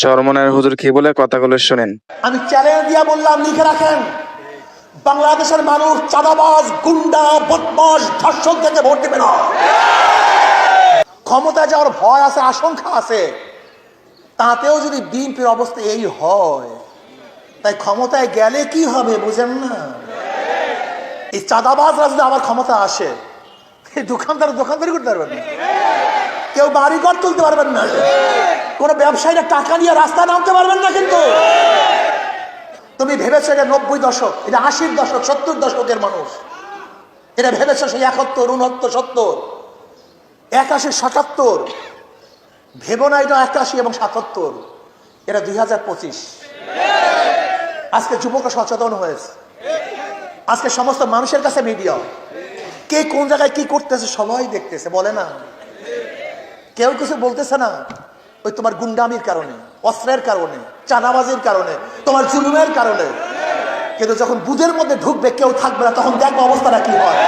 চরমনের হুজুর কি বলে কথাগুলো শোনেন। আমি চ্যালেঞ্জ দিয়া বললাম, লিখে রাখেন। বাংলাদেশের মানুষ চাঁদাবাজ, গুন্ডা বদমাস ধর্ষণ থেকে ভোট দেবে না। ক্ষমতায় যাওয়ার ভয় আছে, আশঙ্কা আছে। তাতেও যদি বিএনপির অবস্থা এই হয়, তাই ক্ষমতায় গেলে কি হবে বুঝেন না? এই চাঁদাবাজরা যদি আবার ক্ষমতা আসে দোকানদার দোকানদারি করতে পারবেন না। কেউ বাড়িঘর তুলতে পারবেন না। কোনো ব্যবসায়ীরা টাকা নিয়ে রাস্তা নামতে পারবেন না কিন্তু। তুমি ভেবেছো এটা নব্বই দশক, এটা আশির দশক, সত্তর দশকের মানুষ। এটা ভেবেছো সেই একাত্তর উনহত্তর সত্তর, একাশি, সাতাত্তর, ভেবো না এটা একাশি এবং সাতাত্তর, এটা দুই হাজার পঁচিশ। আজকে যুবকরা সচেতন হয়েছে। আজকে সমস্ত মানুষের কাছে মিডিয়া। কে কোন জায়গায় কি করতেছে সবাই দেখতেছে, বলে না। কেউ কিছু বলতেছে না। ওই তোমার গুন্ডামির কারণে, অস্ত্রের কারণে চানাবাজির কারণে, তোমার জুলুমের কারণে। কিন্তু যখন বুধের মধ্যে ঢুকবে, কেউ থাকবে না, তখন দেখব অবস্থাটা কি হয়।